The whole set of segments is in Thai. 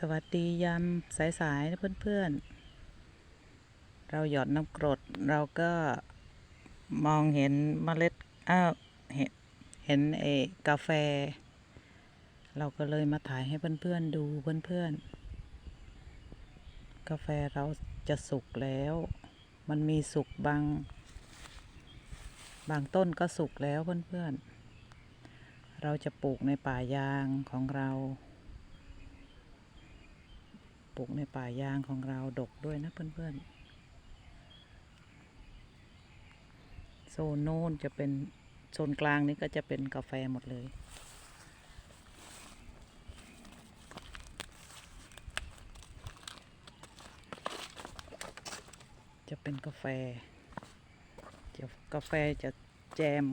สวัสดียามสายๆนะเพื่อนๆ เราหยอดน้ำกรดเราก็มองเห็นเมล็ดอ้าวเห็นเห็นเอกาแฟ เราก็เลยมาถ่ายให้เพื่อนๆดูเพื่อนๆ กาแฟเราจะสุกแล้ว มันมีสุกบาง บางต้นก็สุกแล้วเพื่อนๆ เราจะปลูกในป่ายางของเรา ปลูกในป่ายางของเราดกด้วยนะเพื่อนๆ โซนโน้นจะเป็น โซนกลางนี้ก็จะเป็นกาแฟหมดเลย จะเป็นกาแฟจะกาแฟจะแจม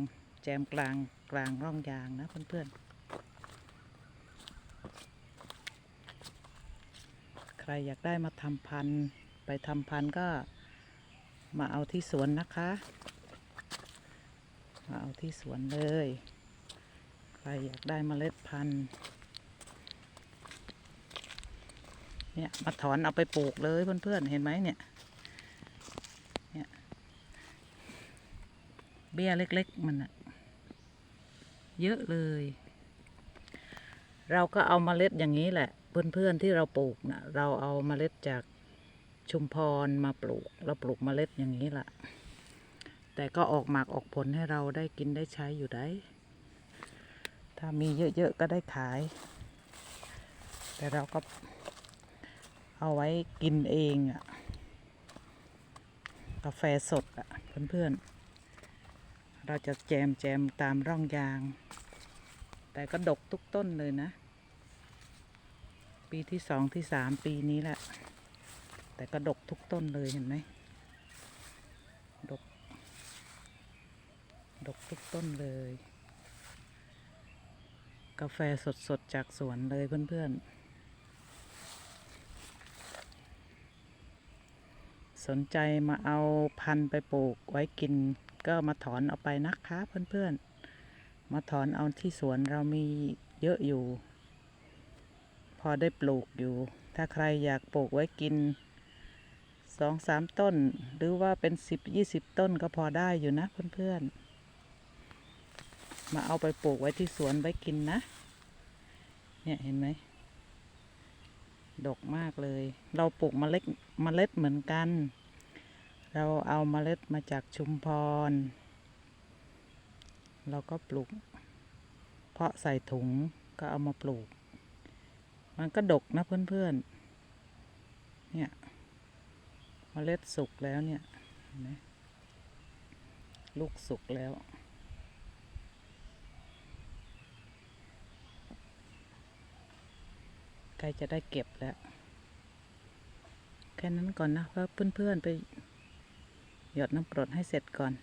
แจมกลางกลางร่องยางนะเพื่อนๆ ใครอยากได้มาทำพันธุ์ไปทำพันธุ์ก็มาเอาที่สวนนะคะ มาเอาที่สวนเลย ใครอยากได้เมล็ดพันธุ์เนี่ยมาถอนเอาไปปลูกเลยเพื่อนๆเห็นไหมเนี่ยเนี่ย เบี้ยเล็ก ๆ มันอะเยอะเลย เราก็เอาเมล็ดอย่างนี้แหละ เพื่อนๆที่เราปลูกนะเราเอาเมล็ดจากชุมพรมาปลูก เราปลูกเมล็ดอย่างนี้แหละแต่ก็ออกหมากออกผลให้เราได้กินได้ใช้อยู่ได้ ถ้ามีเยอะๆก็ได้ขาย แต่เราก็เอาไว้กินเองอะกาแฟสดอะเพื่อนๆ เราจะแจมแจมตามร่องยาง แต่ก็ดกทุกต้นเลยนะ ปีที่สองที่สามปีนี้แหละ แต่ก็ดกทุกต้นเลยเห็นไหมดก ดกทุกต้นเลย กาแฟสดๆ จากสวนเลยเพื่อนๆ สนใจมาเอาพันธุ์ไปปลูกไว้กินก็มาถอนเอาไปนะคะเพื่อนๆ มาถอนเอาที่สวนเรามีเยอะอยู่ พอได้ปลูกอยู่ ถ้าใครอยากปลูกไว้กินสองสามต้น หรือว่าเป็นสิบยี่สิบต้นก็พอได้อยู่นะเพื่อนๆ มาเอาไปปลูกไว้ที่สวนไว้กินนะ เนี่ยเห็นไหม ดกมากเลย เราปลูกเมล็ดเมล็ดเหมือนกัน เราเอาเมล็ดมาจากชุมพร เราก็ปลูก เพาะใส่ถุงก็เอามาปลูก มันก็ดกนะเพื่อนๆ เนี่ยเมล็ดสุกแล้วเนี่ยลูกสุกแล้ว ใกล้จะได้เก็บแล้ว แค่นั้นก่อนนะเพื่อเพื่อนๆไปหยดน้ำกรดให้เสร็จก่อน